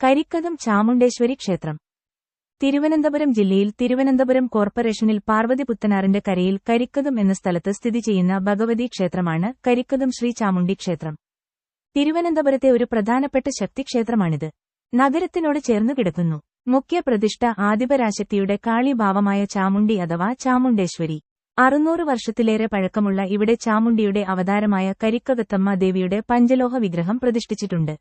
കരിക്കകം ചാമുണ്ടേശ്വരി ക്ഷേത്രം. തിരുവനന്തപുരം ജില്ലയിൽ തിരുവനന്തപുരം കോർപ്പറേഷനിൽ പാർവതി പുത്തനാറിന്റെ കരയിൽ കരിക്കകം എന്ന സ്ഥലത്ത് സ്ഥിതി ചെയ്യുന്ന ഭഗവതി ക്ഷേത്രമാണ് കരിക്കകം ശ്രീ ചാമുണ്ടി ക്ഷേത്രം. തിരുവനന്തപുരത്തെ ഒരു പ്രധാനപ്പെട്ട ശക്തിക്ഷേത്രമാണിത്. നഗരത്തിനോട് ചേർന്നു കിടക്കുന്നു. മുഖ്യ പ്രതിഷ്ഠ ആദിപരാശക്തിയുടെ കാളിഭാവമായ ചാമുണ്ടി അഥവാ ചാമുണ്ടേശ്വരി. അറുന്നൂറ് വർഷത്തിലേറെ പഴക്കമുള്ള ഇവിടെ ചാമുണ്ടിയുടെ അവതാരമായ കരിക്കകത്തമ്മ ദേവിയുടെ പഞ്ചലോഹ വിഗ്രഹം പ്രതിഷ്ഠിച്ചിട്ടുണ്ട്.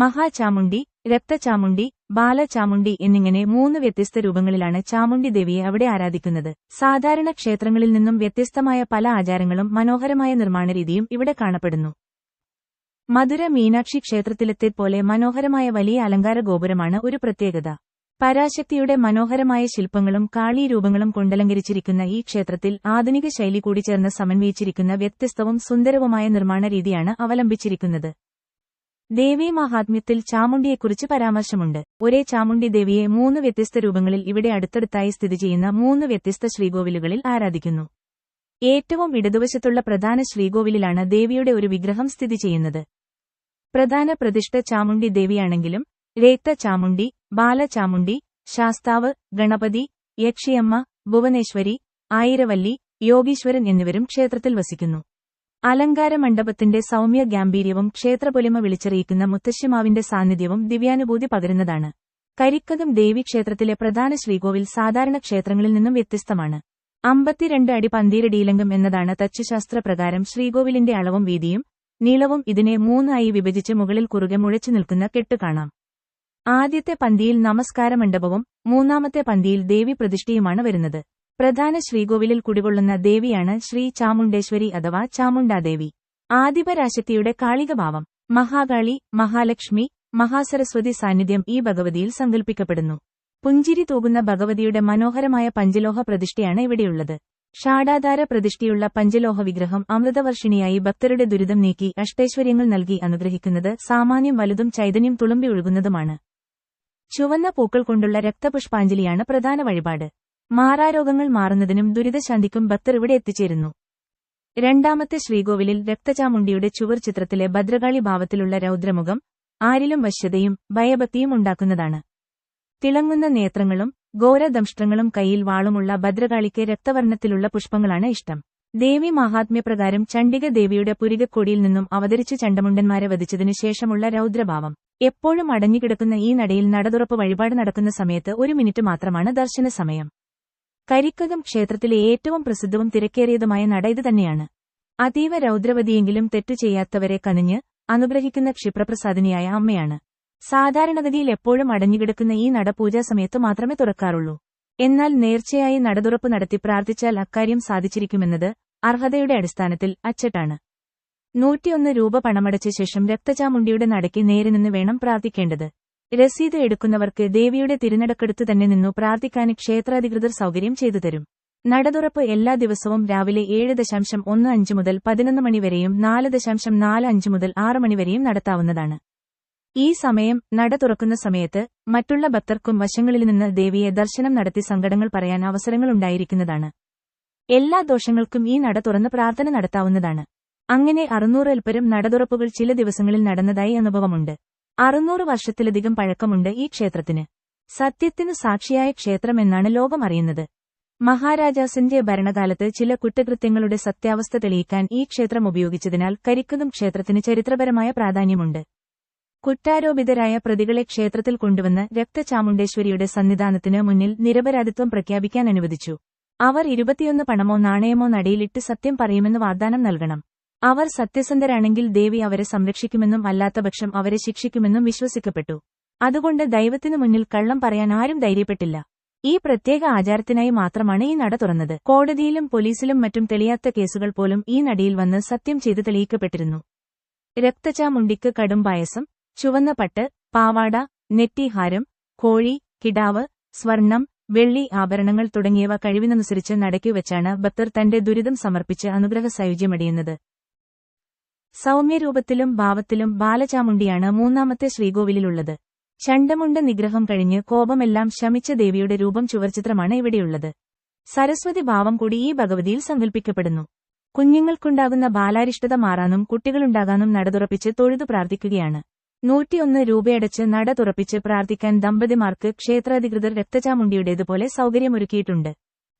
മഹാചാമുണ്ടി രക്തചാമുണ്ടി ബാലചാമുണ്ടി എന്നിങ്ങനെ മൂന്ന് വ്യത്യസ്ത രൂപങ്ങളിലാണ് ചാമുണ്ടി ദേവിയെ അവിടെ ആരാധിക്കുന്നത്. സാധാരണ ക്ഷേത്രങ്ങളിൽ നിന്നും വ്യത്യസ്തമായ പല ആചാരങ്ങളും മനോഹരമായ നിർമ്മാണരീതിയും ഇവിടെ കാണപ്പെടുന്നു. മധുര മീനാക്ഷി ക്ഷേത്രത്തിലെത്തെ പോലെ മനോഹരമായ വലിയ അലങ്കാര ഗോപുരമാണ് ഒരു പ്രത്യേകത. പരാശക്തിയുടെ മനോഹരമായ ശില്പങ്ങളും കാളീരൂപങ്ങളും കൊണ്ടലങ്കരിച്ചിരിക്കുന്ന ഈ ക്ഷേത്രത്തിൽ ആധുനിക ശൈലി കൂടി ചേർന്ന് സമന്വയിച്ചിരിക്കുന്ന വ്യത്യസ്തവും സുന്ദരവുമായ നിർമ്മാണ രീതിയാണ് അവലംബിച്ചിരിക്കുന്നത്. ദേവീ മഹാത്മ്യത്തിൽ ചാമുണ്ടിയെക്കുറിച്ച് പരാമർശമുണ്ട്. ഒരേ ചാമുണ്ടി ദേവിയെ മൂന്ന് വ്യത്യസ്ത രൂപങ്ങളിൽ ഇവിടെ അടുത്തടുത്തായി സ്ഥിതി ചെയ്യുന്ന മൂന്ന് വ്യത്യസ്ത ശ്രീകോവിലുകളിൽ ആരാധിക്കുന്നു. ഏറ്റവും ഇടതുവശത്തുള്ള പ്രധാന ശ്രീകോവിലിലാണ് ദേവിയുടെ ഒരു വിഗ്രഹം സ്ഥിതി ചെയ്യുന്നത്. പ്രധാന പ്രതിഷ്ഠ ചാമുണ്ടി ദേവിയാണെങ്കിലും രേക്ത ചാമുണ്ടി ബാലചാമുണ്ടി ശാസ്താവ് ഗണപതി യക്ഷിയമ്മ ഭുവനേശ്വരി ആയിരവല്ലി യോഗീശ്വരൻ എന്നിവരും ക്ഷേത്രത്തിൽ വസിക്കുന്നു. അലങ്കാര മണ്ഡപത്തിന്റെ സൗമ്യ ഗാംഭീര്യവും ക്ഷേത്രപൊലിമ വിളിച്ചറിയിക്കുന്ന മുത്തശ്ശിമാവിന്റെ സാന്നിധ്യവും ദിവ്യാനുഭൂതി പകരുന്നതാണ്. കരിക്കകം ദേവീക്ഷേത്രത്തിലെ പ്രധാന ശ്രീകോവിൽ സാധാരണ ക്ഷേത്രങ്ങളിൽ നിന്നും വ്യത്യസ്തമാണ്. അമ്പത്തിരണ്ട് അടി പന്തീരടിയിലംഗം എന്നതാണ് തച്ചുശാസ്ത്രപ്രകാരം ശ്രീകോവിലിന്റെ അളവും വീതിയും നീളവും ഇതിനെ മൂന്നായി വിഭജിച്ച് മുകളിൽ കുറുകെ മുഴച്ചു നിൽക്കുന്ന കെട്ട് കാണാം. ആദ്യത്തെ പന്തിയിൽ നമസ്കാര മണ്ഡപവും മൂന്നാമത്തെ പന്തിയിൽ ദേവി പ്രതിഷ്ഠയുമാണ് വരുന്നത്. പ്രധാന ശ്രീകോവിലിൽ കുടികൊള്ളുന്ന ദേവിയാണ് ശ്രീ ചാമുണ്ടേശ്വരി അഥവാ ചാമുണ്ടാദേവി ആദിപരാശക്തിയുടെ കാളികഭാവം മഹാകാളി മഹാലക്ഷ്മി മഹാസരസ്വതി സാന്നിധ്യം ഈ ഭഗവതിയിൽ സങ്കൽപ്പിക്കപ്പെടുന്നു. പുഞ്ചിരി തൂകുന്ന ഭഗവതിയുടെ മനോഹരമായ പഞ്ചലോഹ പ്രതിഷ്ഠയാണ് ഇവിടെയുള്ളത്. ഷാഡാധാര പ്രതിഷ്ഠയുള്ള പഞ്ചലോഹ വിഗ്രഹം അമൃതവർഷിണിയായി ഭക്തരുടെ ദുരിതം നീക്കി അഷ്ടൈശ്വര്യങ്ങൾ നൽകി അനുഗ്രഹിക്കുന്നത് സാമാന്യം വലുതും ചൈതന്യം തുളുമ്പി ഒഴുകുന്നതുമാണ്. ചുവന്ന പൂക്കൾ കൊണ്ടുള്ള രക്തപുഷ്പാഞ്ജലിയാണ് പ്രധാന വഴിപാട്. മാറാരോഗങ്ങൾ മാറുന്നതിനും ദുരിതശാന്തിക്കും ഭക്തർ ഇവിടെ എത്തിച്ചേരുന്നു. രണ്ടാമത്തെ ശ്രീകോവിലിൽ രക്തചാമുണ്ടിയുടെ ചുവർ ചിത്രത്തിലെ ഭദ്രകാളി ഭാവത്തിലുള്ള രൗദ്രമുഖം ആരിലും വശ്യതയും ഭയഭക്തിയും ഉണ്ടാക്കുന്നതാണ്. തിളങ്ങുന്ന നേത്രങ്ങളും ഘോരദംഷ്ട്രങ്ങളും കയ്യിൽ വാളുമുള്ള ഭദ്രകാളിക്ക് രക്തവർണത്തിലുള്ള പുഷ്പങ്ങളാണ് ഇഷ്ടം. ദേവി മഹാത്മ്യപ്രകാരം ചണ്ഡിക ദേവിയുടെ പുരികക്കൊടിയിൽ നിന്നും അവതരിച്ച് ചണ്ടമുണ്ടന്മാരെ വധിച്ചതിനു ശേഷമുള്ള രൗദ്രഭാവം. എപ്പോഴും അടഞ്ഞുകിടക്കുന്ന ഈ നടയിൽ നടതുറപ്പ് വഴിപാട് നടക്കുന്ന സമയത്ത് ഒരു മിനിറ്റ് മാത്രമാണ് ദർശന സമയം കരിക്കകം ക്ഷേത്രത്തിലെ ഏറ്റവും പ്രസിദ്ധവും തിരക്കേറിയതുമായ നട ഇത് തന്നെയാണ്. അതീവ രൗദ്രവതിയെങ്കിലും തെറ്റു ചെയ്യാത്തവരെ കനിഞ്ഞ് അനുഗ്രഹിക്കുന്ന ക്ഷിപ്രപ്രസാദിനിയായ അമ്മയാണ്. സാധാരണഗതിയിൽ എപ്പോഴും അടഞ്ഞുകിടക്കുന്ന ഈ നട പൂജാസമയത്ത് മാത്രമേ തുറക്കാറുള്ളൂ. എന്നാൽ നേർച്ചയായി നടതുറപ്പ് നടത്തി പ്രാർത്ഥിച്ചാൽ അക്കാര്യം സാധിച്ചിരിക്കുമെന്നത് അർഹതയുടെ അടിസ്ഥാനത്തിൽ അച്ചട്ടാണ്. നൂറ്റിയൊന്ന് രൂപ പണമടച്ച ശേഷം രക്തചാമുണ്ടിയുടെ നടയ്ക്ക് നേരെ നിന്ന് വേണം പ്രാർത്ഥിക്കേണ്ടത്. രസീത് എടുക്കുന്നവർക്ക് ദേവിയുടെ തിരുനടക്കടുത്ത് തന്നെ നിന്നു പ്രാർത്ഥിക്കാൻ ക്ഷേത്രാധികൃതർ സൗകര്യം ചെയ്തു തരും. നടതുറപ്പ് എല്ലാ ദിവസവും രാവിലെ ഏഴ് ദശാംശം ഒന്ന് അഞ്ച് മുതൽ പതിനൊന്ന് മണിവരെയും നാല് ദശാംശം നാല് അഞ്ച് മുതൽ ആറ് മണിവരെയും നടത്താവുന്നതാണ്. ഈ സമയം നട തുറക്കുന്ന സമയത്ത് മറ്റുള്ള ഭക്തർക്കും വശങ്ങളിൽ നിന്ന് ദേവിയെ ദർശനം നടത്തി സങ്കടങ്ങൾ പറയാൻ അവസരങ്ങളുണ്ടായിരിക്കുന്നതാണ് എല്ലാ ദോഷങ്ങൾക്കും ഈ നട തുറന്ന് പ്രാർത്ഥന നടത്താവുന്നതാണ്. അങ്ങനെ അറുന്നൂറിൽപ്പരം നടതുറപ്പുകൾ ചില ദിവസങ്ങളിൽ നടന്നതായി അനുഭവമുണ്ട്. അറുന്നൂറ് വർഷത്തിലധികം പഴക്കമുണ്ട് ഈ ക്ഷേത്രത്തിന്. സത്യത്തിനു സാക്ഷിയായ ക്ഷേത്രമെന്നാണ് ലോകം അറിയുന്നത്. മഹാരാജാസിന്റെ ഭരണകാലത്ത് ചില കുറ്റകൃത്യങ്ങളുടെ സത്യാവസ്ഥ തെളിയിക്കാൻ ഈ ക്ഷേത്രം ഉപയോഗിച്ചതിനാൽ കരിക്കകം ക്ഷേത്രത്തിന് ചരിത്രപരമായ പ്രാധാന്യമുണ്ട്. കുറ്റാരോപിതരായ പ്രതികളെ ക്ഷേത്രത്തിൽ കൊണ്ടുവന്ന് രക്തചാമുണ്ടേശ്വരിയുടെ സന്നിധാനത്തിന് മുന്നിൽ നിരപരാധിത്വം പ്രഖ്യാപിക്കാൻ അനുവദിച്ചു. അവർ ഇരുപത്തിയൊന്ന് പണമോ നാണയമോ നടയിലിട്ട് സത്യം പറയുമെന്ന് വാഗ്ദാനം നൽകണം. അവർ സത്യസന്ധരാണെങ്കിൽ ദേവി അവരെ സംരക്ഷിക്കുമെന്നും അല്ലാത്തപക്ഷം അവരെ ശിക്ഷിക്കുമെന്നും വിശ്വസിക്കപ്പെട്ടു. അതുകൊണ്ട് ദൈവത്തിനു മുന്നിൽ കള്ളം പറയാൻ ആരും ധൈര്യപ്പെട്ടില്ല. ഈ പ്രത്യേക ആചാരത്തിനായി മാത്രമാണ് ഈ നട തുറന്നത്. കോടതിയിലും പോലീസിലും മറ്റും തെളിയാത്ത കേസുകൾ പോലും ഈ നടിയിൽ വന്ന് സത്യം ചെയ്ത് തെളിയിക്കപ്പെട്ടിരുന്നു. രക്തചാമുണ്ടിക്ക് കടും പായസം ചുവന്ന പട്ട് പാവാട നെറ്റിഹാരം കോഴി കിടാവ് സ്വർണം വെള്ളി ആഭരണങ്ങൾ തുടങ്ങിയവ കഴിവിനനുസരിച്ച് നടയ്ക്കു വെച്ചാണ് ഭക്തർ തന്റെ ദുരിതം സമർപ്പിച്ച് അനുഗ്രഹ സൗജ്യമടിയുന്നത് സൗമ്യരൂപത്തിലും ഭാവത്തിലും ബാലചാമുണ്ടിയാണ് മൂന്നാമത്തെ ശ്രീകോവിലുള്ളത് ചണ്ടമുണ്ട നിഗ്രഹം കഴിഞ്ഞ് കോപമെല്ലാം ശമിച്ച ദേവിയുടെ രൂപം ചുവർചിത്രമാണ് ഇവിടെയുള്ളത്. സരസ്വതി ഭാവം കൂടി ഈ ഭഗവതിയിൽ സങ്കല്പിക്കപ്പെടുന്നു കുഞ്ഞുങ്ങൾക്കുണ്ടാകുന്ന ബാലാരിഷ്ടത മാറാനും കുട്ടികളുണ്ടാകാനും നടതുറപ്പിച്ച് തൊഴുതു പ്രാർത്ഥിക്കുകയാണ്. നൂറ്റിയൊന്ന് രൂപയടച്ച് നട തുറപ്പിച്ച് പ്രാർത്ഥിക്കാൻ ദമ്പതിമാർക്ക് ക്ഷേത്രാധികൃതർ രക്തചാമുണ്ടിയുടേതുപോലെ സൌകര്യമൊരുക്കിയിട്ടുണ്ട്.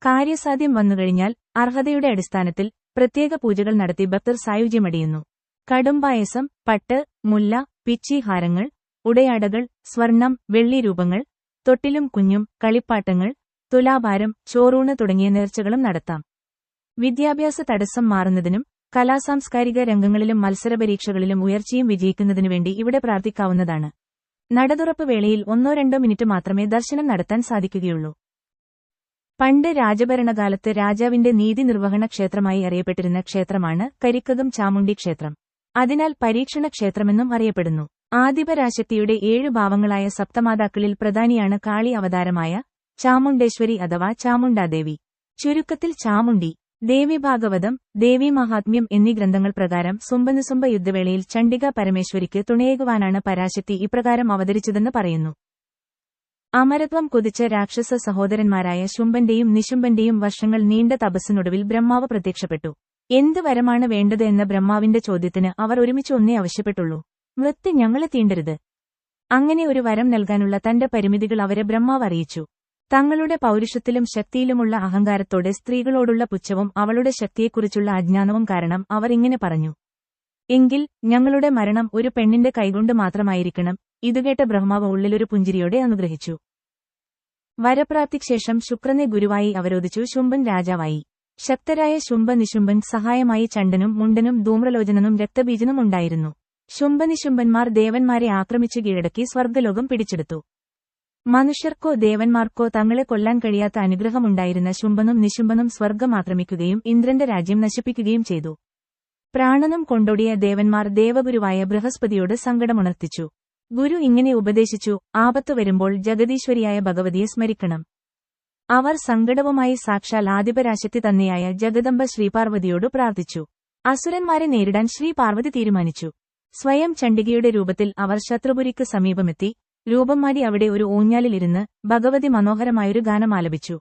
കാര്യസാധ്യം വന്നുകഴിഞ്ഞാൽ അർഹതയുടെ അടിസ്ഥാനത്തിൽ പ്രത്യേക പൂജകൾ നടത്തി ഭക്തർ സായുജ്യമടിയുന്നു. കടുംപായസം പട്ട് മുല്ല പിച്ചിഹാരങ്ങൾ ഉടയാടകൾ സ്വർണം വെള്ളി രൂപങ്ങൾ തൊട്ടിലും കുഞ്ഞും കളിപ്പാട്ടങ്ങൾ തുലാഭാരം ചോറൂണ് തുടങ്ങിയ നേർച്ചകളും നടത്താം. വിദ്യാഭ്യാസ തടസ്സം മാറുന്നതിനും കലാസാംസ്കാരിക രംഗങ്ങളിലും മത്സരപരീക്ഷകളിലും ഉയർച്ചയും വിജയിക്കുന്നതിനുവേണ്ടി ഇവിടെ പ്രാർത്ഥിക്കാവുന്നതാണ്. നടതുറപ്പ് വേളയിൽ ഒന്നോ രണ്ടോ മിനിറ്റ് മാത്രമേ ദർശനം നടത്താൻ സാധിക്കുകയുള്ളൂ. പണ്ട് രാജഭരണകാലത്ത് രാജാവിന്റെ നീതി നിർവഹണ ക്ഷേത്രമായി അറിയപ്പെട്ടിരുന്ന ക്ഷേത്രമാണ് കരിക്കകം ചാമുണ്ടി ക്ഷേത്രം. അതിനാൽ പരീക്ഷണ ക്ഷേത്രമെന്നും അറിയപ്പെടുന്നു. ആദിപരാശക്തിയുടെ ഏഴു ഭാവങ്ങളായ സപ്തമാതാക്കളിൽ പ്രധാനിയാണ് കാളി അവതാരമായ ചാമുണ്ടേശ്വരി അഥവാ ചാമുണ്ടാദേവി. ചുരുക്കത്തിൽ ചാമുണ്ടി ദേവി ഭാഗവതം ദേവി മഹാത്മ്യം എന്നീ ഗ്രന്ഥങ്ങൾ പ്രകാരം സുംബനുസുംബ യുദ്ധവേളയിൽ ചണ്ഡിക പരമേശ്വരിക്ക് തുണയേകുവാനാണ് പരാശക്തി ഇപ്രകാരം അവതരിച്ചതെന്ന് പറയുന്നു. അമരത്വം കുതിച്ച രാക്ഷസ സഹോദരന്മാരായ ശുംഭന്റെയും നിശുംഭന്റെയും വർഷങ്ങൾ നീണ്ട തപസ്സിനൊടുവിൽ ബ്രഹ്മാവ് പ്രത്യക്ഷപ്പെട്ടു. എന്ത് വരമാണ് വേണ്ടത് എന്ന ബ്രഹ്മാവിന്റെ ചോദ്യത്തിന് അവർ ഒരുമിച്ച് ഒന്നേ ആവശ്യപ്പെട്ടുള്ളൂ. വൃത്തി ഞങ്ങളെ തീണ്ടരുത്. അങ്ങനെ ഒരു വരം നൽകാനുള്ള തന്റെ പരിമിതികൾ അവരെ ബ്രഹ്മാവ് അറിയിച്ചു. തങ്ങളുടെ പൗരുഷത്തിലും ശക്തിയിലുമുള്ള അഹങ്കാരത്തോടെ സ്ത്രീകളോടുള്ള പുച്ഛവും അവളുടെ ശക്തിയെക്കുറിച്ചുള്ള അജ്ഞാനവും കാരണം അവർ ഇങ്ങനെ പറഞ്ഞു. എങ്കിൽ ഞങ്ങളുടെ മരണം ഒരു പെണ്ണിന്റെ കൈകൊണ്ട് മാത്രമായിരിക്കണം ഇതുകേട്ട ബ്രഹ്മാവ് ഉള്ളിലൊരു പുഞ്ചിരിയോടെ അനുഗ്രഹിച്ചു. വരപ്രാപ്തിക്ക് ശേഷം ശുക്രനെ ഗുരുവായി അവരോധിച്ചു. ശുംഭൻ രാജാവായി. ശക്തരായ ശുംഭ നിശുംഭൻ സഹായമായി ചണ്ടനും മുണ്ടനും ധൂമ്രലോചനനും രക്തബീജനും ഉണ്ടായിരുന്നു. ശുംഭനിശുംഭന്മാർ ദേവന്മാരെ ആക്രമിച്ചു കീഴടക്കി സ്വർഗലോകം പിടിച്ചെടുത്തു. മനുഷ്യർക്കോ ദേവന്മാർക്കോ തങ്ങളെ കൊല്ലാൻ കഴിയാത്ത അനുഗ്രഹമുണ്ടായിരുന്ന ശുംഭനും നിശുംഭനും സ്വർഗം ആക്രമിക്കുകയും ഇന്ദ്രന്റെ രാജ്യം നശിപ്പിക്കുകയും ചെയ്തു. പ്രാണനം കൊണ്ടോടിയ ദേവന്മാർ ദേവഗുരുവായ ബൃഹസ്പതിയോട് സങ്കടമുണർത്തിച്ചു. ഗുരു ഇങ്ങനെ ഉപദേശിച്ചു ആപത്തു വരുമ്പോൾ ജഗദീശ്വരിയായ ഭഗവതിയെ സ്മരിക്കണം. അവർ സങ്കടവുമായി സാക്ഷാൽ ആദിപരാശക്തി തന്നെയായ ജഗദംബ ശ്രീപാർവതിയോട് പ്രാർത്ഥിച്ചു. അസുരന്മാരെ നേരിടാൻ ശ്രീപാർവതി തീരുമാനിച്ചു. സ്വയം ചണ്ഡികയുടെ രൂപത്തിൽ അവർ ശത്രുപുരിക്ക് സമീപമെത്തി. രൂപം മാറി അവിടെ ഒരു ഊഞ്ഞാലിലിരുന്ന് ഭഗവതി മനോഹരമായൊരു ഗാനം ആലപിച്ചു.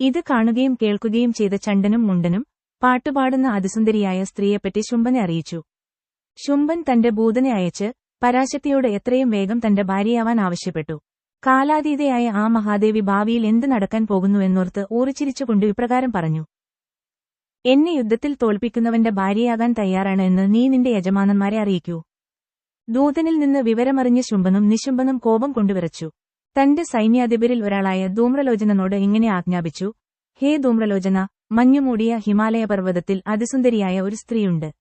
ഇത് കാണുകയും കേൾക്കുകയും ചെയ്ത ചണ്ടനും മുണ്ടനും പാട്ടുപാടുന്ന അതിസുന്ദരിയായ സ്ത്രീയെപ്പറ്റി ശുംഭനെ അറിയിച്ചു. ശുംഭൻ തന്റെ ഭൂതനെ അയച്ച് പരാശക്തിയോട് എത്രയും വേഗം തന്റെ ഭാര്യയാവാൻ ആവശ്യപ്പെട്ടു. കാലാതീതയായ ആ മഹാദേവി ഭാവിയിൽ എന്ത് നടക്കാൻ പോകുന്നുവെന്നോർത്ത് ഓറിച്ചിരിച്ചുകൊണ്ട് ഇപ്രകാരം പറഞ്ഞു. എന്നെ യുദ്ധത്തിൽ തോൽപ്പിക്കുന്നവന്റെ ഭാര്യയാകാൻ തയ്യാറാണ് എന്ന് നീ നിന്റെ യജമാനന്മാരെ അറിയിക്കൂ. ദൂതനിൽ നിന്ന് വിവരമറിഞ്ഞ ശുംഭനും നിശുംഭനും കോപം കൊണ്ടുവിറച്ചു. തന്റെ സൈന്യാധിപരിൽ ഒരാളായ ധൂമ്രലോചനനോട് ഇങ്ങനെ ആജ്ഞാപിച്ചു. ഹേ ധൂമ്രലോചന മഞ്ഞുമൂടിയ ഹിമാലയ പർവതത്തിൽ അതിസുന്ദരിയായ ഒരു സ്ത്രീയുണ്ട്.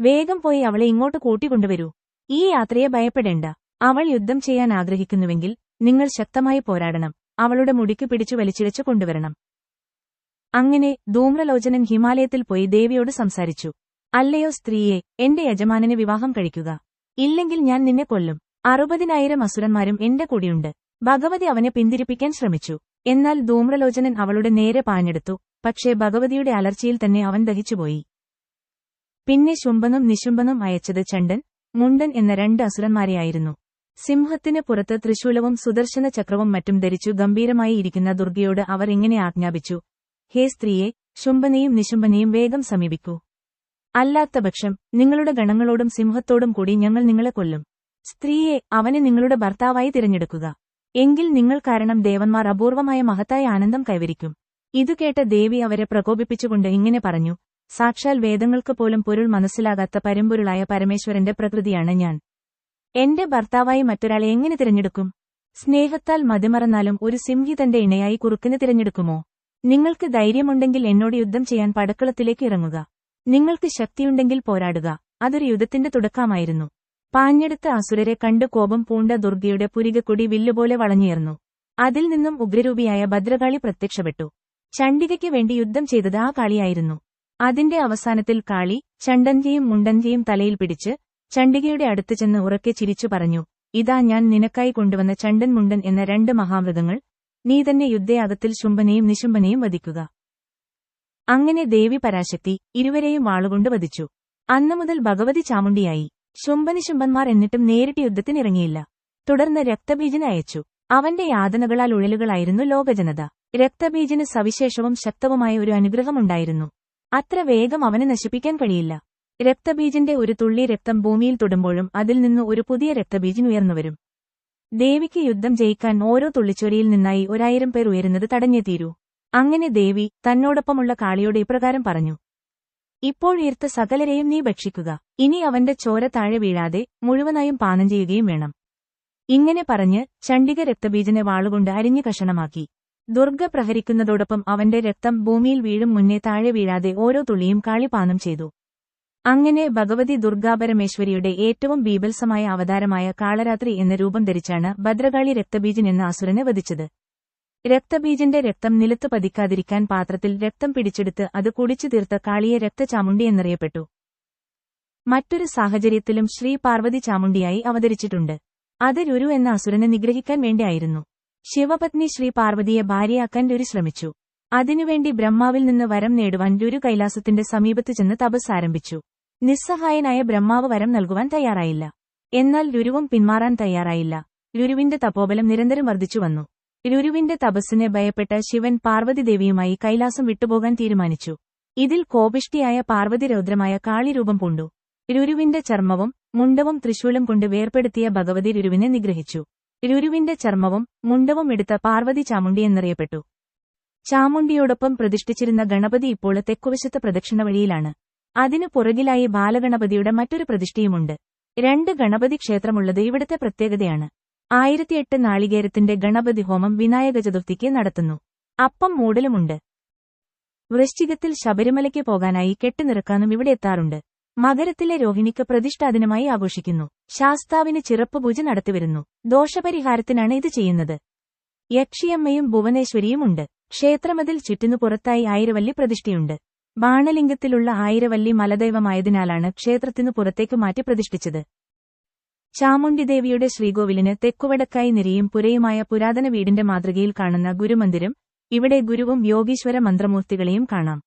വേഗം പോയി അവളെ ഇങ്ങോട്ട് കൂട്ടിക്കൊണ്ടുവരൂ. ഈ യാത്രയെ ഭയപ്പെടേണ്ട. അവൾ യുദ്ധം ചെയ്യാൻ ആഗ്രഹിക്കുന്നുവെങ്കിൽ നിങ്ങൾ ശക്തമായി പോരാടണം. അവളുടെ മുടിക്ക് പിടിച്ചു വലിച്ചിഴച്ചു കൊണ്ടുവരണം. അങ്ങനെ ധൂമ്രലോചനൻ ഹിമാലയത്തിൽ പോയി ദേവിയോട് സംസാരിച്ചു. അല്ലയോ സ്ത്രീയെ എന്റെ യജമാനന് വിവാഹം കഴിക്കുക. ഇല്ലെങ്കിൽ ഞാൻ നിന്നെ കൊല്ലും. അറുപതിനായിരം അസുരന്മാരും എന്റെ കൂടിയുണ്ട്. ഭഗവതി അവനെ പിന്തിരിപ്പിക്കാൻ ശ്രമിച്ചു. എന്നാൽ ധൂമ്രലോചനൻ അവളുടെ നേരെ പാഞ്ഞെടുത്തു. പക്ഷേ ഭഗവതിയുടെ അലർച്ചയിൽ തന്നെ അവൻ ദഹിച്ചുപോയി. പിന്നെ ശുംഭനും നിശുംഭനും അയച്ചത് ചണ്ടൻ മുണ്ടൻ എന്ന രണ്ട് അസുരന്മാരെയായിരുന്നു. സിംഹത്തിന് പുറത്ത് തൃശൂലവും സുദർശന ചക്രവും മറ്റും ധരിച്ചു ഗംഭീരമായി ഇരിക്കുന്ന ദുർഗയോട് അവർ ഇങ്ങനെ ആജ്ഞാപിച്ചു. ഹേ സ്ത്രീയെ ശുംഭനെയും നിശുംഭനെയും വേഗം സമീപിക്കൂ. അല്ലാത്തപക്ഷം നിങ്ങളുടെ ഗണങ്ങളോടും സിംഹത്തോടും കൂടി ഞങ്ങൾ നിങ്ങളെ കൊല്ലും. സ്ത്രീയെ അവനെ നിങ്ങളുടെ ഭർത്താവായി തിരഞ്ഞെടുക്കുക. എങ്കിൽ നിങ്ങൾ കാരണം ദേവന്മാർ അപൂർവമായ മഹത്തായ ആനന്ദം കൈവരിക്കും. ഇതു കേട്ട ദേവി അവരെ പ്രകോപിപ്പിച്ചുകൊണ്ട് ഇങ്ങനെ പറഞ്ഞു സാക്ഷാൽ വേദങ്ങൾക്ക് പോലും പൊരുൾ മനസ്സിലാകാത്ത പരമ്പൊരുളായ പരമേശ്വരന്റെ പ്രകൃതിയാണ് ഞാൻ. എന്റെ ഭർത്താവായി മറ്റൊരാളെ എങ്ങനെ തിരഞ്ഞെടുക്കും? സ്നേഹത്താൽ മതിമറന്നാലും ഒരു സിംഹി തന്റെ ഇണയായി കുറുക്കിന് തിരഞ്ഞെടുക്കുമോ? നിങ്ങൾക്ക് ധൈര്യമുണ്ടെങ്കിൽ എന്നോട് യുദ്ധം ചെയ്യാൻ പടക്കളത്തിലേക്ക് ഇറങ്ങുക. നിങ്ങൾക്ക് ശക്തിയുണ്ടെങ്കിൽ പോരാടുക. അതൊരു യുദ്ധത്തിന്റെ തുടക്കമായിരുന്നു. പാഞ്ഞെടുത്ത അസുരരെ കണ്ടു കോപം പൂണ്ട ദുർഗയുടെ പുരികക്കൊടി വില്ലുപോലെ വളഞ്ഞുയർന്നു അതിൽ നിന്നും ഉഗ്രരൂപിയായ ഭദ്രകാളി പ്രത്യക്ഷപ്പെട്ടു. ചണ്ഡികയ്ക്ക് വേണ്ടി യുദ്ധം ചെയ്തത് ആ കാളിയായിരുന്നു. അതിന്റെ അവസാനത്തിൽ കാളി ചണ്ടന്റെയും മുണ്ടന്റെയും തലയിൽ പിടിച്ച് ചണ്ഡികയുടെ അടുത്ത് ചെന്ന് ഉറക്കെ ചിരിച്ചു പറഞ്ഞു ഇതാ ഞാൻ നിനക്കായി കൊണ്ടുവന്ന ചണ്ടൻ മുണ്ടൻ എന്ന രണ്ട് മഹാമൃഗങ്ങൾ. നീ തന്നെ യുദ്ധയാഗത്തിൽ ശുംഭനെയും നിശുംഭനെയും വധിക്കുക. അങ്ങനെ ദേവി പരാശക്തി ഇരുവരെയും വാളുകൊണ്ട് വധിച്ചു. അന്നു മുതൽ ഭഗവതി ചാമുണ്ടിയായി ശുംഭനിശുംഭന്മാർ എന്നിട്ടും നേരിട്ട് യുദ്ധത്തിനിറങ്ങിയില്ല. തുടർന്ന് രക്തബീജന് അയച്ചു. അവന്റെ യാതനകളാൽ ഉഴലുകളായിരുന്നു ലോകജനത. രക്തബീജന് സവിശേഷവും ശക്തവുമായ ഒരു അനുഗ്രഹമുണ്ടായിരുന്നു. അത്ര വേഗം അവനെ നശിപ്പിക്കാൻ കഴിയില്ല. രക്തബീജിന്റെ ഒരു തുള്ളി രക്തം ഭൂമിയിൽ തൊടുമ്പോഴും അതിൽ നിന്ന് ഒരു പുതിയ രക്തബീജിൻ ഉയർന്നുവരും. ദേവിക്ക് യുദ്ധം ജയിക്കാൻ ഓരോ തുള്ളിച്ചൊരിയിൽ നിന്നായി ഒരായിരം പേർ ഉയരുന്നത് തടഞ്ഞേ തീരൂ അങ്ങനെ ദേവി തന്നോടൊപ്പമുള്ള കാളിയോട് ഇപ്രകാരം പറഞ്ഞു. ഇപ്പോൾ ഈർത്ത സകലരെയും നീ ഭക്ഷിക്കുക. ഇനി അവന്റെ ചോര താഴെ വീഴാതെ മുഴുവനായും പാനം ചെയ്യുകയും വേണം. ഇങ്ങനെ പറഞ്ഞ് ചണ്ഡിക രക്തബീജനെ വാളുകൊണ്ട് അരിഞ്ഞു കഷണമാക്കി. ദുർഗ പ്രഹരിക്കുന്നതോടൊപ്പം അവന്റെ രക്തം ഭൂമിയിൽ വീഴും മുന്നേ താഴെ വീഴാതെ ഓരോ തുള്ളിയും കാളി പാനം ചെയ്തു. അങ്ങനെ ഭഗവതി ദുർഗാപരമേശ്വരിയുടെ ഏറ്റവും ബീഭത്സമായ അവതാരമായ കാളരാത്രി എന്ന രൂപം ധരിച്ചാണ് ഭദ്രകാളി രക്തബീജൻ എന്ന അസുരനെ വധിച്ചത്. രക്തബീജന്റെ രക്തം നിലത്തു പതിക്കാതിരിക്കാൻ പാത്രത്തിൽ രക്തം പിടിച്ചെടുത്ത് അത് കുടിച്ചു തീർത്ത കാളിയെ രക്തചാമുണ്ടി എന്നറിയപ്പെട്ടു. മറ്റൊരു സാഹചര്യത്തിലും ശ്രീ പാർവതി ചാമുണ്ടിയായി അവതരിച്ചിട്ടുണ്ട്. അത് രുരു എന്ന അസുരനെ നിഗ്രഹിക്കാൻ വേണ്ടിയായിരുന്നു. ശിവപത്നി ശ്രീ പാർവതിയെ ഭാര്യയാക്കാൻ രുരു ശ്രമിച്ചു. അതിനുവേണ്ടി ബ്രഹ്മാവിൽ നിന്ന് വരം നേടുവാൻ രുരു കൈലാസത്തിന്റെ സമീപത്തു ചെന്ന് തപസ് ആരംഭിച്ചു. നിസ്സഹായനായ ബ്രഹ്മാവ് വരം നൽകുവാൻ തയ്യാറായില്ല. എന്നാൽ രുരുവും പിന്മാറാൻ തയ്യാറായില്ല. രുരുവിന്റെ തപോബലം നിരന്തരം വർദ്ധിച്ചു വന്നു. രുരുവിന്റെ തപസ്സിനെ ഭയപ്പെട്ട ശിവൻ പാർവതിദേവിയുമായി കൈലാസം വിട്ടുപോകാൻ തീരുമാനിച്ചു. ഇതിൽ കോപിഷ്ടിയായ പാർവതി രൗദ്രമായ കാളിരൂപം പൂണ്ടു. രുരുവിന്റെ ചർമ്മവും മുണ്ടവും തൃശൂലം കൊണ്ട് വേർപ്പെടുത്തിയ ഭഗവതി രുരുവിനെ നിഗ്രഹിച്ചു. രുരുവിന്റെ ചർമ്മവും മുണ്ടവും എടുത്ത പാർവതി ചാമുണ്ടി എന്നറിയപ്പെട്ടു. ചാമുണ്ടിയോടൊപ്പം പ്രതിഷ്ഠിച്ചിരുന്ന ഗണപതി ഇപ്പോൾ തെക്കുവശത്ത് പ്രദക്ഷിണ വഴിയിലാണ്. അതിനു പുറകിലായി ബാലഗണപതിയുടെ മറ്റൊരു പ്രതിഷ്ഠയുമുണ്ട്. രണ്ട് ഗണപതി ക്ഷേത്രമുള്ളത് ഇവിടുത്തെ പ്രത്യേകതയാണ്. ആയിരത്തിയെട്ട് നാളികേരത്തിന്റെ ഗണപതി ഹോമം വിനായക ചതുർത്ഥിക്ക് നടത്തുന്നു. അപ്പം മൂടലുമുണ്ട്. വൃശ്ചികത്തിൽ ശബരിമലയ്ക്ക് പോകാനായി കെട്ടുനിറക്കാനും ഇവിടെ എത്താറുണ്ട്. മകരത്തിലെ രോഹിണിക്ക് പ്രതിഷ്ഠാദിനമായി ആഘോഷിക്കുന്നു. ശാസ്താവിന് ചിറപ്പ് പൂജ നടത്തിവരുന്നു. ദോഷപരിഹാരത്തിനാണ് ഇത് ചെയ്യുന്നത്. യക്ഷിയമ്മയും ഭുവനേശ്വരിയും ഉണ്ട്. ക്ഷേത്രമതിൽ ചുറ്റിനു പുറത്തായി ആയിരവല്ലി പ്രതിഷ്ഠയുണ്ട്. ബാണലിംഗത്തിലുള്ള ആയിരവല്ലി മലദൈവമായതിനാലാണ് ക്ഷേത്രത്തിനു പുറത്തേക്ക് മാറ്റി പ്രതിഷ്ഠിച്ചത്. ചാമുണ്ടിദേവിയുടെ ശ്രീകോവിലിന് തെക്കുവടക്കായി നിരയും പുരയുമായ പുരാതന വീടിന്റെ മാതൃകയിൽ കാണുന്ന ഗുരുമന്ദിരം ഇവിടെ ഗുരുവും യോഗീശ്വര മന്ത്രമൂർത്തികളെയും കാണാം.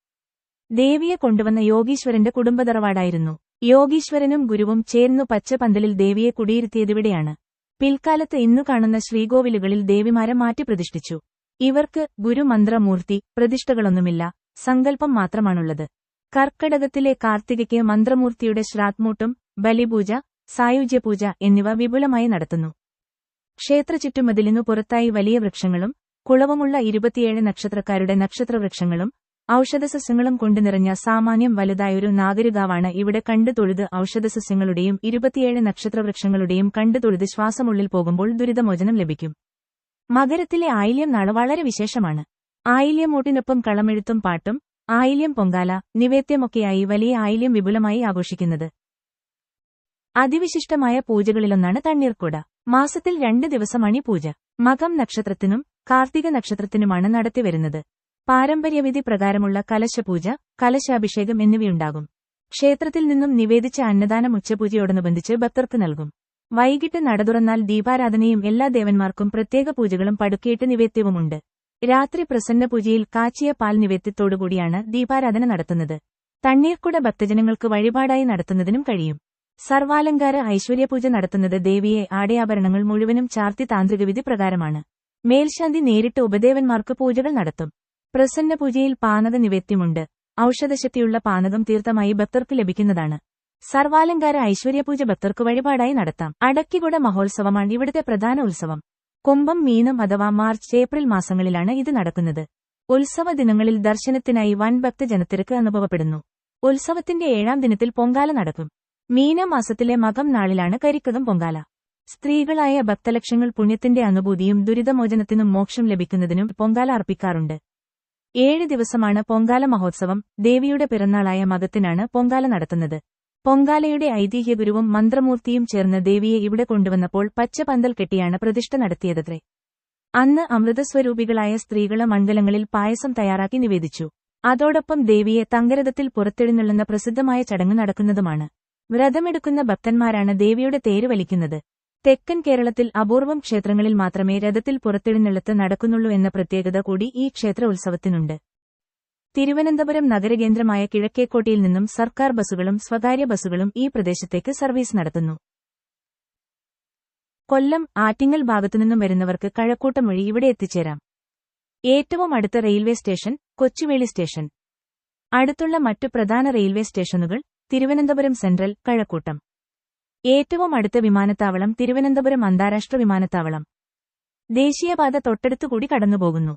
ദേവിയെ കൊണ്ടുവന്ന യോഗീശ്വരന്റെ കുടുംബതറവാടായിരുന്നു. യോഗീശ്വരനും ഗുരുവും ചേർന്നു പച്ച പന്തലിൽ ദേവിയെ കുടിയിരുത്തിയതിവിടെയാണ്. പിൽക്കാലത്ത് ഇന്നു കാണുന്ന ശ്രീകോവിലുകളിൽ ദേവിമാരെ മാറ്റി പ്രതിഷ്ഠിച്ചു. ഇവർക്ക് ഗുരുമന്ത്രമൂർത്തി പ്രതിഷ്ഠകളൊന്നുമില്ല. സങ്കല്പം മാത്രമാണുള്ളത്. കർക്കടകത്തിലെ കാർത്തികയ്ക്ക് മന്ത്രമൂർത്തിയുടെ ശ്രാത്മൂട്ടും ബലിപൂജ സായുജ്യപൂജ എന്നിവ വിപുലമായി നടത്തുന്നു. ക്ഷേത്ര ചുറ്റുമതിലിനു പുറത്തായി വലിയ വൃക്ഷങ്ങളും കുളവുമുള്ള ഇരുപത്തിയേഴ് നക്ഷത്രക്കാരുടെ നക്ഷത്രവൃക്ഷങ്ങളും ഔഷധസസ്യങ്ങളും കൊണ്ടു നിറഞ്ഞ സാമാന്യം വലുതായൊരു നാഗരികാവാണ് ഇവിടെ കണ്ടു തൊഴുത് ഔഷധസസ്യങ്ങളുടെയും ഇരുപത്തിയേഴ് നക്ഷത്രവൃക്ഷങ്ങളുടെയും കണ്ടു തൊഴുത് ശ്വാസമുള്ളിൽ പോകുമ്പോൾ ദുരിതമോചനം ലഭിക്കും. മകരത്തിലെ ആയില്യം നാൾ വളരെ വിശേഷമാണ്. ആയില്യമൂട്ടിനൊപ്പം കളമെഴുത്തും പാട്ടും ആയില്യം പൊങ്കാല നിവേദ്യമൊക്കെയായി വലിയ ആയില്യം വിപുലമായി ആഘോഷിക്കുന്നത്. അതിവിശിഷ്ടമായ പൂജകളിലൊന്നാണ് തണ്ണീർക്കുട. മാസത്തിൽ രണ്ട് ദിവസമാണ് പൂജ. മകം നക്ഷത്രത്തിനും കാർത്തിക നക്ഷത്രത്തിനുമാണ് നടത്തിവരുന്നത് പാരമ്പര്യവിധി പ്രകാരമുള്ള കലശപൂജ കലശാഭിഷേകം എന്നിവയുണ്ടാകും. ക്ഷേത്രത്തിൽ നിന്നും നിവേദിച്ച അന്നദാനം ഉച്ചപൂജയോടനുബന്ധിച്ച് ഭക്തർക്ക് നൽകും. വൈകിട്ട് നടതുറന്നാൽ ദീപാരാധനയും എല്ലാ ദേവന്മാർക്കും പ്രത്യേക പൂജകളും പടുക്കിയിട്ട് നിവേദ്യവുമുണ്ട്. രാത്രി പ്രസന്നപൂജയിൽ കാച്ചിയ പാൽ നിവേദ്യത്തോടുകൂടിയാണ് ദീപാരാധന നടത്തുന്നത്. തണ്ണീർക്കുട ഭക്തജനങ്ങൾക്ക് വഴിപാടായി നടത്തുന്നതിനും കഴിയും. സർവാലങ്കാര ഐശ്വര്യപൂജ നടത്തുന്നത് ദേവിയെ ആടയാഭരണങ്ങൾ മുഴുവനും ചാർത്തി താന്ത്രികവിധി പ്രകാരമാണ്. മേൽശാന്തി നേരിട്ട് ഉപദേവന്മാർക്ക് പൂജകൾ നടത്തും. പ്രസന്ന പൂജയിൽ പാനക നിവേദ്യമുണ്ട്. ഔഷധശക്തിയുള്ള പാനകം തീർത്ഥമായി ഭക്തർക്ക് ലഭിക്കുന്നതാണ്. സർവാലങ്കാര ഐശ്വര്യപൂജ ഭക്തർക്ക് വഴിപാടായി നടത്താം. അടക്കികുട മഹോത്സവമാണ് ഇവിടുത്തെ പ്രധാന ഉത്സവം. കുംഭം മീനം അഥവാ മാർച്ച് ഏപ്രിൽ മാസങ്ങളിലാണ് ഇത് നടക്കുന്നത്. ഉത്സവ ദിനങ്ങളിൽ ദർശനത്തിനായി വൻ ഭക്തജനത്തിരക്ക് അനുഭവപ്പെടുന്നു. ഉത്സവത്തിന്റെ ഏഴാം ദിനത്തിൽ പൊങ്കാല നടക്കും. മീനമാസത്തിലെ മകം നാളിലാണ് കരിക്കകം പൊങ്കാല. സ്ത്രീകളായ ഭക്തലക്ഷങ്ങൾ പുണ്യത്തിന്റെ അനുഭൂതിയും ദുരിതമോചനത്തിനും മോക്ഷം ലഭിക്കുന്നതിനും പൊങ്കാല അർപ്പിക്കാറുണ്ട്. ഏഴ് ദിവസമാണ് പൊങ്കാല മഹോത്സവം. ദേവിയുടെ പിറന്നാളായ മകത്തിനാണ് പൊങ്കാല നടത്തുന്നത്. പൊങ്കാലയുടെ ഐതിഹ്യഗുരുവും മന്ത്രമൂർത്തിയും ചേർന്ന് ദേവിയെ ഇവിടെ കൊണ്ടുവന്നപ്പോൾ പച്ചപന്തൽ കെട്ടിയാണ് പ്രതിഷ്ഠ നടത്തിയതത്രേ. അന്ന് അമൃതസ്വരൂപികളായ സ്ത്രീകൾ മണ്ഡലങ്ങളിൽ പായസം തയ്യാറാക്കി നിവേദിച്ചു. അതോടൊപ്പം ദേവിയെ തങ്കരഥത്തിൽ പുറത്തെഴുന്നള്ളുന്ന പ്രസിദ്ധമായ ചടങ്ങ് നടക്കുന്നതുമാണ്. വ്രതമെടുക്കുന്ന ഭക്തന്മാരാണ് ദേവിയുടെ തേര് വലിക്കുന്നത്. തെക്കൻ കേരളത്തിൽ അപൂർവം ക്ഷേത്രങ്ങളിൽ മാത്രമേ രഥത്തിൽ പുറത്തെഴുന്നള്ളത്ത് നടക്കുന്നുള്ളൂ എന്ന പ്രത്യേകത കൂടി ഈ ക്ഷേത്ര ഉത്സവത്തിനുണ്ട്. തിരുവനന്തപുരം നഗരകേന്ദ്രമായ കിഴക്കേക്കോട്ടയിൽ നിന്നും സർക്കാർ ബസുകളും സ്വകാര്യ ബസുകളും ഈ പ്രദേശത്തേക്ക് സർവീസ് നടത്തുന്നു. കൊല്ലം ആറ്റിങ്ങൽ ഭാഗത്തുനിന്നും വരുന്നവർക്ക് കഴക്കൂട്ടം വഴി ഇവിടെ എത്തിച്ചേരാം. ഏറ്റവും അടുത്ത റെയിൽവേ സ്റ്റേഷൻ കൊച്ചുവേളി സ്റ്റേഷൻ. അടുത്തുള്ള മറ്റു പ്രധാന റെയിൽവേ സ്റ്റേഷനുകൾ തിരുവനന്തപുരം സെൻട്രൽ കഴക്കൂട്ടം. ഏറ്റവും അടുത്ത വിമാനത്താവളം തിരുവനന്തപുരം അന്താരാഷ്ട്ര വിമാനത്താവളം. ദേശീയപാത തൊട്ടടുത്തുകൂടി കടന്നുപോകുന്നു.